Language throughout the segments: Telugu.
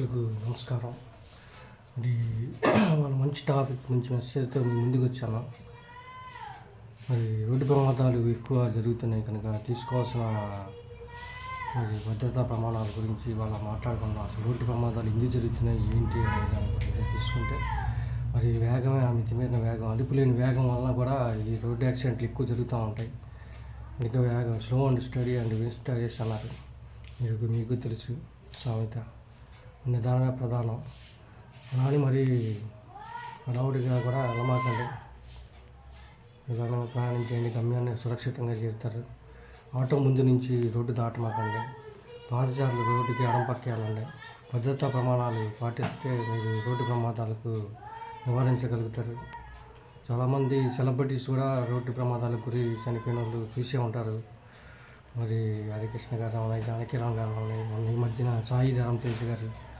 మీకు నమస్కారం. మరి వాళ్ళ మంచి టాపిక్ మంచి మెసేజ్తో ముందుకు వచ్చాను మరి రోడ్డు ప్రమాదాలు ఎక్కువ జరుగుతున్నాయి కనుక తీసుకోవాల్సిన మరి భద్రతా ప్రమాణాల గురించి వాళ్ళ మాట్లాడుకుందాం. అసలు రోడ్డు ప్రమాదాలు ఎందుకు జరుగుతున్నాయి ఏంటి అనే దాని గురించి తీసుకుంటే మరి వేగమే మితిమైన వేగం అదుపు లేని వేగం వలన కూడా ఈ రోడ్డు యాక్సిడెంట్లు ఎక్కువ జరుగుతూ ఉంటాయి. అందుకే వేగం స్లో అండ్ స్టడీ అండ్ విన్స్టడీస్ అన్నారు. మీకు మీకు తెలుసు సామెత. నిదానమే ప్రధానం. అలానే మరి హడావుడిగా కూడా వెళ్ళమాకండి నిదానంగా ప్రయాణం చేయండి గమ్యాన్ని సురక్షితంగా చేరుతారు. ఆటో ముందు నుంచి రోడ్డు దాటమాకండి. పాదచారులు రోడ్డుకి ఎడం పక్కేయాలండి. భద్రతా ప్రమాణాలు పాటిస్తే మీరు రోడ్డు ప్రమాదాలకు నివారించగలుగుతారు. చాలామంది సెలబ్రిటీస్ కూడా రోడ్డు ప్రమాదాలకు గురి చనిపోయిన వాళ్ళు చూసే ఉంటారు. మరి హరికృష్ణ గారు అవనాయి జానకిరామ్ గారు అవనాయి మొన్న ఈ మధ్యన సాయి ధరం తేజ్ గారు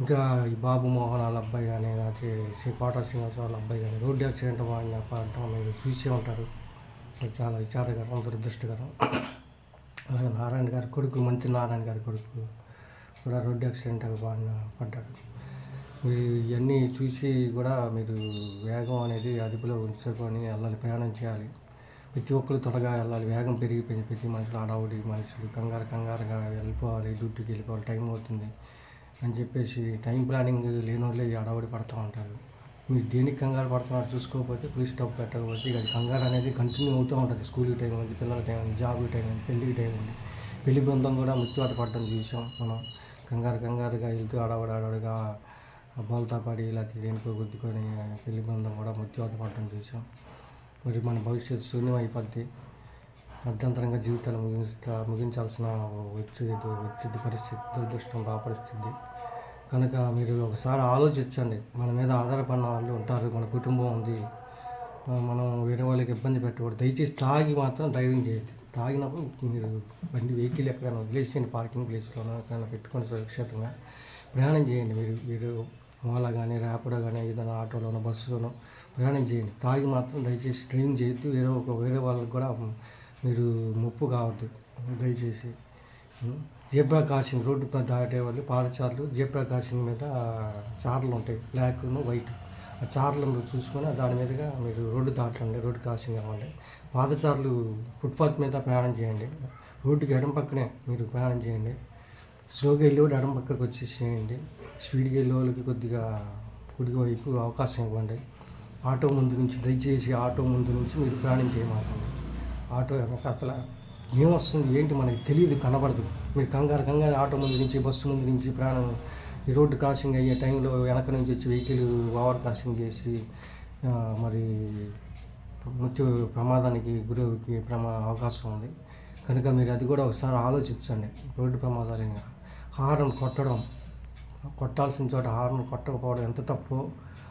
ఇంకా ఈ బాబు మోహన్ వాళ్ళ అబ్బాయి కానీ లేకపోతే శ్రీ కోట శ్రీనివాస వాళ్ళ అబ్బాయి కానీ రోడ్డు యాక్సిడెంట్ వాళ్ళని పడటం మీరు చూసే ఉంటారు. చాలా విచారకరం దురదృష్టకరం. అలాగే నారాయణ గారి కొడుకు మంత్రి నారాయణ గారి కొడుకు కూడా రోడ్డు యాక్సిడెంట్ బాగా పడ్డాడు మీరు ఇవన్నీ చూసి కూడా మీరు వేగం అనేది అదుపులో ఉంచుకొని వెళ్ళాలి ప్రయాణం చేయాలి. ప్రతి ఒక్కరు త్వరగా వెళ్ళాలి. వేగం పెరిగిపోయింది. ప్రతి మనుషులు ఆడవుడి మనుషులు కంగారు కంగారుగా వెళ్ళిపోవాలి. డ్యూటీకి వెళ్ళిపోవాలి. టైం అవుతుంది. అని చెప్పేసి టైం ప్లానింగ్ లేని వాళ్ళే అడవడి పడుతూ ఉంటారు. మీరు దేనికి కంగారు పడుతున్నారు చూసుకోకపోతే పులిస్ స్టాప్ పెట్టకపోతే ఇక అది కంగారు అనేది కంటిన్యూ అవుతూ ఉంటుంది. స్కూల్కి టైం ఉంది పిల్లల టైం ఉంది జాబ్కి టైం ఉంది పెళ్ళికి టైం ఉంది. పెళ్ళి బృందం కూడా మృత్యువాత పడటం చూసాం మనం. కంగారు కంగారుగా వెళ్తూ అడవడి అడవడిగా బోల్తా పడి ఇలా దేనికో గుద్దుకొని పెళ్ళి బృందం కూడా మృత్యువాత పడటం చూసాం. మరి మన భవిష్యత్తు శూన్యం అయిపోద్ది మధ్యంతరంగా జీవితాలు ముగిస్తా ముగించాల్సిన వచ్చేది వచ్చింది పరిస్థితి దురదృష్టం దాపరిస్తుంది కనుక మీరు ఒకసారి ఆలోచించండి. మన మీద ఆధారపడిన వాళ్ళు ఉంటారు మన కుటుంబం ఉంది. మనం వేరే వాళ్ళకి ఇబ్బంది పెట్టకూడదు. దయచేసి తాగి మాత్రం డ్రైవింగ్ చేయొద్దు తాగినప్పుడు మీరు బండి వెహికల్ ఎక్కడైనా వదిలేసేయండి పార్కింగ్ ప్లేస్లోనో ఎక్కడైనా పెట్టుకొని సురక్షితంగా ప్రయాణం చేయండి. మీరు మీరు ఓలా కానీ ర్యాపిడో కానీ ఏదైనా ఆటోలోనో బస్సులోనో ప్రయాణం చేయండి. తాగి మాత్రం దయచేసి డ్రైవింగ్ చేయొద్దు. వేరే ఒక వేరే వాళ్ళకి కూడా మీరు ముప్పు కావద్దు. దయచేసి జేబ్రా క్రాసింగ్ రోడ్డు పై దాటే వాళ్ళు పాదచారులు జీబ్రా మీద చార్లు ఉంటాయి బ్లాక్ను వైట్. ఆ చార్లు మీరు చూసుకొని దాని మీదుగా మీరు రోడ్డు దాటండి రోడ్డు క్రాసింగ్ అవ్వండి. పాదచారులు ఫుట్పాత్ మీద ప్రయాణం చేయండి. రోడ్డుకి ఎడం పక్కనే మీరు ప్రయాణం చేయండి. స్లోగా వెళ్ళి కూడా ఎడం పక్కకు వచ్చేసేయండి. స్పీడ్గా వెళ్ళే వాళ్ళకి కొద్దిగా కుడి వైపు అవకాశం ఇవ్వండి. ఆటో ముందు నుంచి దయచేసి ఆటో ముందు నుంచి మీరు ప్రయాణం చేయమాకండి. ఆటో వెనక అసలు ఏమొస్తుంది ఏంటి మనకి తెలియదు కనబడదు. మీరు కంగారు కంగారు ఆటో ముందు నుంచి బస్సు ముందు నుంచి ప్రయాణం ఈ రోడ్డు క్రాసింగ్ అయ్యే టైంలో వెనక నుంచి వచ్చి వెహికల్ ఓవర్ క్రాసింగ్ చేసి మరి మృత్యు ప్రమాదానికి గురి ప్రమా అవకాశం ఉంది. కనుక మీరు అది కూడా ఒకసారి ఆలోచించండి. రోడ్డు ప్రమాదాలు హారన్ కొట్టడం కొట్టాల్సిన చోట హారన్ కొట్టకపోవడం ఎంత తప్పో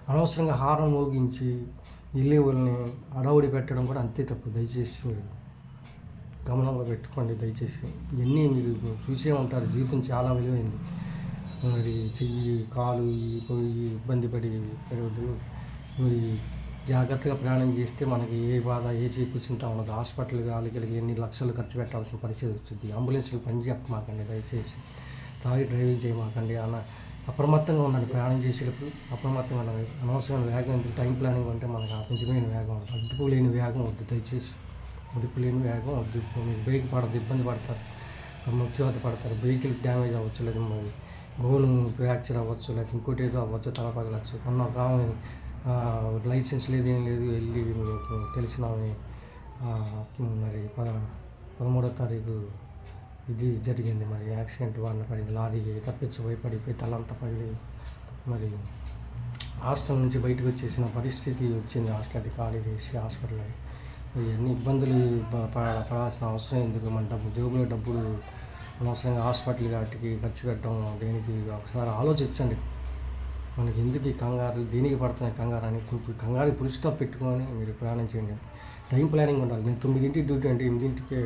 అనవసరంగా హారన్ మోగించి వెళ్ళే వాళ్ళని అడవుడి పెట్టడం కూడా అంతే తప్పు. దయచేసి మీరు గమనంలో పెట్టుకోండి దయచేసి. ఇవన్నీ మీరు చూసే ఉంటారు. జీవితం చాలా విలువైంది. మరి చెయ్యి కాలు పోయి ఇబ్బంది పడి పెరగదు మరి జాగ్రత్తగా ప్రయాణం చేస్తే మనకి ఏ బాధ ఏ చేకూర్చింత ఉండదు. హాస్పిటల్ గాలికలకి ఎన్ని లక్షలు ఖర్చు పెట్టాల్సిన పరిస్థితి వచ్చింది అంబులెన్స్లు పని చెప్పమాకండి దయచేసి. తాగి డ్రైవింగ్ చేయమాకండి. అన్న అప్రమత్తంగా ఉండండి ప్రయాణం చేసేటప్పుడు. అప్రమత్తంగా ఉండాలి అనవసరమైన వేగం ఎందుకు? టైం ప్లానింగ్ అంటే మనకు నిజమైన వేగం. అదుపు లేని వేగం వద్దు. దయచేసి అదుపు లేని వేగం వద్దు. మీరు బ్రేక్ పడదు ఇబ్బంది పడతారు. మృత్యువాత పడతారు. వెహికల్ డ్యామేజ్ అవ్వచ్చు. లేదా మరి బోను ఫ్రాక్చర్ అవ్వచ్చు. లేదా ఇంకోటి ఏదో అవ్వచ్చు. తల పగలచ్చు మొన్న ఒక ఆమె లైసెన్స్ లేదు ఏం లేదు. వెళ్ళి మీకు తెలిసిన ఆమె మరి పద పదమూడో తారీఖు ఇది జరిగింది మరి. యాక్సిడెంట్ వల్ల పడింది లారీ తప్పించబోయి పడిపోయి తలంతా పగిలి మరి హాస్టల్ నుంచి బయటకు వచ్చేసిన పరిస్థితి వచ్చింది. హాస్టల్ అది ఖాళీ చేసి హాస్పిటల్ ఇవన్నీ ఇబ్బందులు పడాల్సిన అవసరం ఎందుకు? మన డబ్బు జేబులో డబ్బులు అనవసరంగా హాస్పిటల్ వాటికి ఖర్చు పెట్టడం దేనికి? ఒకసారి ఆలోచించండి. మనకి ఎందుకు ఈ కంగారు? దేనికి పడుతున్నాయి కంగారు అని కంగారు పులి స్టాప్ పెట్టుకొని మీరు ప్రయాణం చేయండి. టైం ప్లానింగ్ ఉండాలి. నేను తొమ్మిదింటికి డ్యూటీ అంటే ఎనిమిదింటికే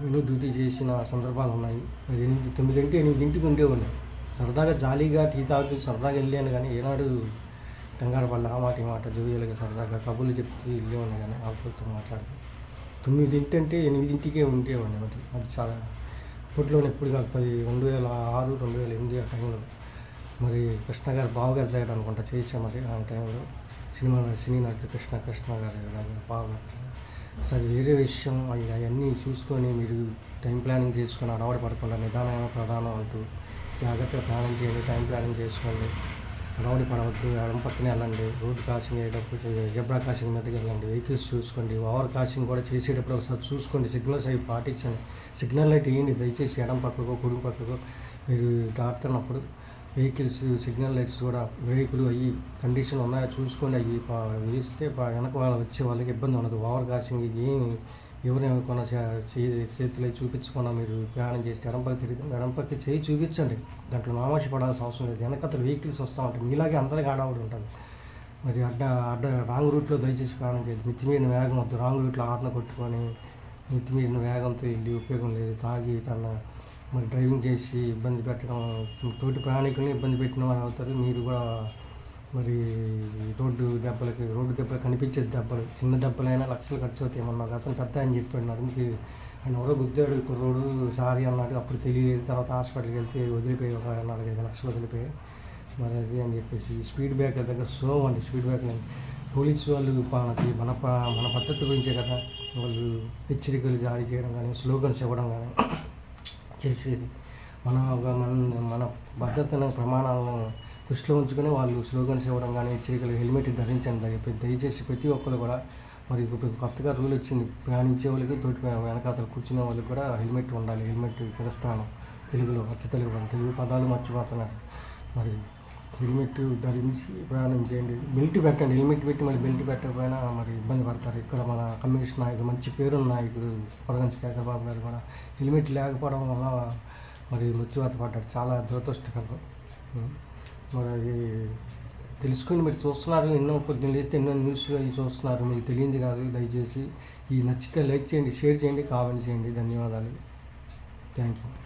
నేను డ్యూటీ చేసిన సందర్భాలు ఉన్నాయి. మరి ఎనిమిది తొమ్మిదింటి ఎనిమిదింటికి ఉండేవాడిని. సరదాగా జాలీగా టీ తాగుతూ సరదాగా వెళ్ళాను కానీ ఏనాడు కంగారు పడ్డ. ఆ మాట ఈ మాట జోవియల్గా సరదాగా కబుర్లు చెప్తూ వెళ్ళేవాడిని కానీ ఆకులతో మాట్లాడుతూ. తొమ్మిదింటి అంటే ఎనిమిదింటికే ఉండేవాడిని మరి అది చాలా అప్పట్లోనే ఎప్పుడు కాదు. పది రెండు వేల ఆరు రెండు వేల ఎనిమిది టైంలో. మరి కృష్ణ గారు బావగారి దగ్గర అనుకుంటా చేసాం మరి ఆ టైంలో. సినిమా సినీ నటుడు కృష్ణ కృష్ణ గారి దగ్గర సో అది వేరే విషయం అవి అవన్నీ చూసుకొని మీరు టైం ప్లానింగ్ చేసుకొని అడవాడు పడకుండా నిదానమైన ప్రధానం అంటూ జాగ్రత్తగా ప్లానింగ్ చేయండి టైం ప్లానింగ్ చేసుకోండి. అడవాడి పడవద్దు ఎడం పక్కన వెళ్ళండి రోడ్ క్రాసింగ్ అయ్యేటప్పుడు జబ్రా క్రాసింగ్ మీదకి వెళ్ళండి వెహికల్స్ చూసుకోండి ఓవర్ క్రాసింగ్ కూడా చేసేటప్పుడు ఒకసారి చూసుకోండి సిగ్నల్స్ అవి పాటించండి. సిగ్నల్ లైట్ వేయండి దయచేసి ఎడం పక్కకో కుడి పక్కకో మీరు దాటుతున్నప్పుడు వెహికల్స్ సిగ్నల్ లైట్స్ కూడా వెహికల్ అవి కండిషన్ ఉన్నాయో చూసుకోండి అవి వేస్తే వెనక వాళ్ళ వచ్చే వాళ్ళకి ఇబ్బంది ఉండదు. ఓవర్ క్రాసింగ్ ఏమి ఎవరు ఏమనుకున్నా చేతులు చూపించకుండా మీరు ప్రయాణం చేస్తే ఎడంపక్క తిరిగి ఎడంపక్క చేయి చూపించండి. దాంట్లో నామాష పడాల్సిన అవసరం లేదు. వెనకతలు వెహికల్స్ వస్తూ ఉంటాయి. మీలాగే అందరికీ ఆడవాడు ఉంటుంది. మరి అడ్డ అడ్డ రాంగ్ రూట్లో దయచేసి ప్రయాణం చేయదు మితిమీరిన వేగం వద్దు. రాంగ్ రూట్లో ఆటన కొట్టుకొని మితిమీరిన వేగంతో వెళ్ళి ఉపయోగం లేదు. తాగి తన మరి డ్రైవింగ్ చేసి ఇబ్బంది పెట్టడం తోటి ప్రయాణికుల్ని ఇబ్బంది పెట్టిన వారు అవుతారు. మీరు కూడా మరి రోడ్డు దెబ్బలకి రోడ్డు దెబ్బలు కనిపించే దెబ్బలు చిన్న దెబ్బలైనా లక్షలు ఖర్చు అవుతాయి. ఏమన్నా అతను పెద్ద అని చెప్పాడు మీకు ఆయన ఎవరో గుద్దాడు కుర్రోడు సారీ అన్నాడు. అప్పుడు తెలియలేదు. తర్వాత హాస్పిటల్కి వెళ్తే వదిలిపోయి ఒక నాలుగైదు లక్షలు వదిలిపోయి మరి అది అని చెప్పేసి స్పీడ్ బ్రేకర్ దగ్గర స్లో అండి స్పీడ్ బ్రేకర్ పోలీస్ వాళ్ళు మనకి మన మన పద్ధతి గురించే కదా. వాళ్ళు హెచ్చరికలు జారీ చేయడం కానీ స్లోగన్స్ ఇవ్వడం కానీ. చేసేది. మన ఒక- మన మన భద్రతను ప్రమాణాలను దృష్టిలో ఉంచుకొని వాళ్ళు స్లోగన్స్ ఇవ్వడం కానీ హెచ్చరికలు హెల్మెట్ ధరించండి దయచేసి ప్రతి ఒక్కరు కూడా మరి ఇప్పుడు కొత్తగా రూల్ వచ్చింది. ప్రయాణించే వాళ్ళకి తోటి వెనకాతలు కూర్చునే వాళ్ళకి కూడా హెల్మెట్ ఉండాలి. హెల్మెట్ శిరస్థానం తెలుగులో అచ్చ తెలుగు తెలుగు పదాలు మర్చిపోతున్నారు. మరి హెల్మెట్ ధరించి ప్రయాణం చేయండి. బెల్ట్ పెట్టండి. హెల్మెట్ పెట్టి మళ్ళీ బెల్ట్ పెట్టకపోయినా మరి ఇబ్బంది పడతారు. ఇక్కడ మన కమ్యూనిస్ట్ నాయకుడు మంచి పేరున్న నాయకుడు కొడగంచి శేఖర్ బాబు గారు కూడా హెల్మెట్ లేకపోవడం వల్ల మరి మృత్యువాత పడ్డాడు చాలా దురదృష్టకరం. మరి అది తెలుసుకొని మీరు చూస్తున్నారు. ఎన్నో పొద్దున్న లేస్తే ఎన్నో న్యూస్లో అవి చూస్తున్నారు. మీకు తెలియంది కాదు. దయచేసి ఈ నచ్చితే లైక్ చేయండి షేర్ చేయండి కామెంట్ చేయండి. ధన్యవాదాలు. Thank you.